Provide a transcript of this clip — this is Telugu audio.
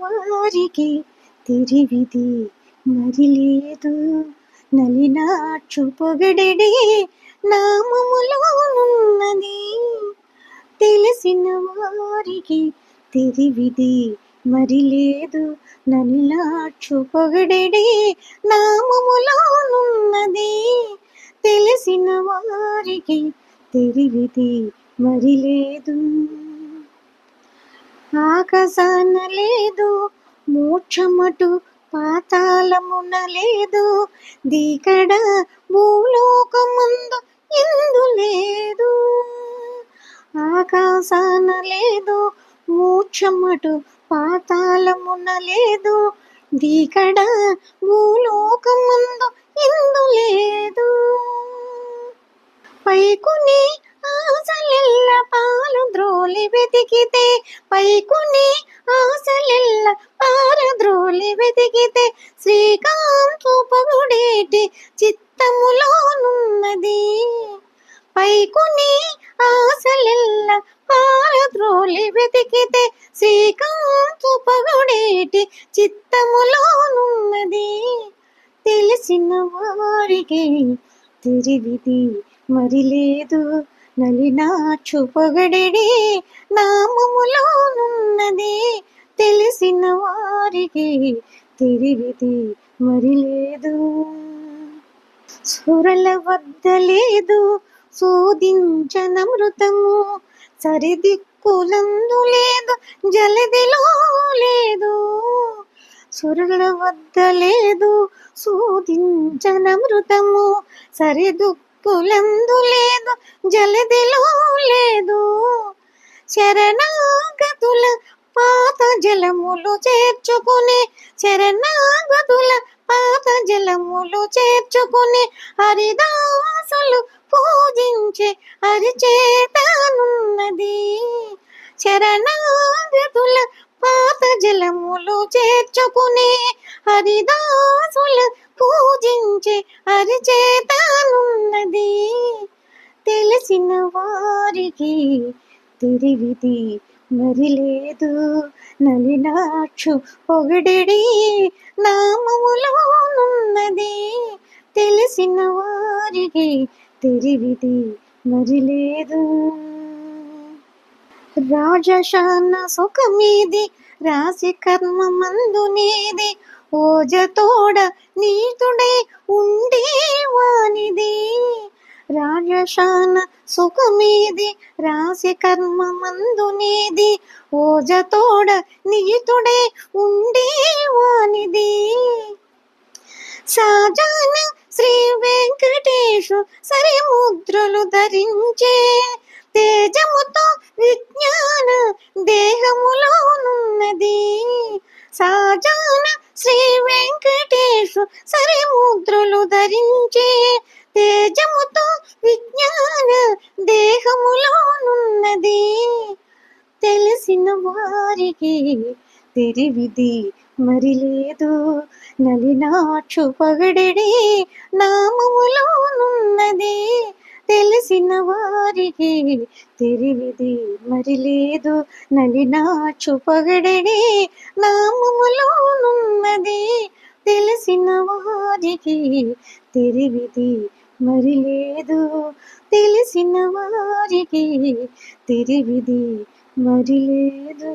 వారికి తిరివిది. మరి లేదు. నలినాక్షు పొగడడే నామములోనున్నది తెలిసిన వారికి తిరివిది మరి లేదు. నలినాక్షు పొగడడే నామములోనున్నది తెలిసిన వారికి తిరివిది మరి లేదు. ఆకాశాన లేదు మోక్షమటు పాతాళమున లేదు. దిగడ భూలోకమందు ఎందు లేదు. ఆకాశాన లేదు మోక్షమటు పాతాళమున లేదు. దిగడ భూలోకమందు ఎందు లేదు. పైకుని ఆశలెల్ల పాలు ద్రోలి వెతికితే పైకుని ఆశలెల్ల పాలు ద్రోలి వెతికితే శ్రీకాంతు పొగుడేటి చిత్తములోనున్నది. పైకుని ఆశలెల్ల పాలు ద్రోలి వెతికితే శ్రీకాంతు పొగుడేటి చిత్తములోనున్నది. తెలిసిన వారికి తిరిగిది మరి లేదు నలినాక్షు పొగడెడి నామములోనున్నది తెలిసిన వారికి తిరిగిది మరి లేదు. సురల వద్ద లేదు శోధించనమృతము సరిదిక్కులందు లేదు జలదిలో లేదు. సురల వద్ద లేదు శోధించనమృతము పులందు లేదు జలదిలో లేదు. శరణాగతుల పాత జలములు చేర్చుకుని శరణాగతుల పాత జలములు చేర్చుకుని హరిదాసులు పూజించే హరిచేతనున్నది. శరణాగతుల పాత జలములు చేర్చుకుని హరిదాసులు పూజించే హరిచేతనున్నది. తెలిసిన వారికి తిరిగిది మరి లేదు నలినాక్షు పొగిడి నామములోనున్నది. తెలిసిన వారికి తెలివిది మరి లేదు రాజశాన సుఖమీది రాశి కర్మ మందునేది ఓజతోడ నీతుడే ఉండేవానిది రాజశాన సుఖమీది రాశి కర్మ మందునేది ఓజతోడ నీతుడే ఉండే ధరించే తేజముతో విజ్ఞాన దేహములోనున్నది. సాజాన శ్రీ వెంకటేశు సరిముద్రలు ధరించే తేజముతో విజ్ఞాన దేహములోనున్నది. తెలిసిన వారికి తెరివిది మరి లేదు. నలినాక్షు పగడెడి నామములోనున్నది. తెలిసిన వారికి తిరివిది మరి లేదు నలినాక్షు పగడెడి నామములోనున్నది తెలిసిన వారికి తిరివిది మరి లేదు తెలిసిన వారికి తిరివిది మరి లేదు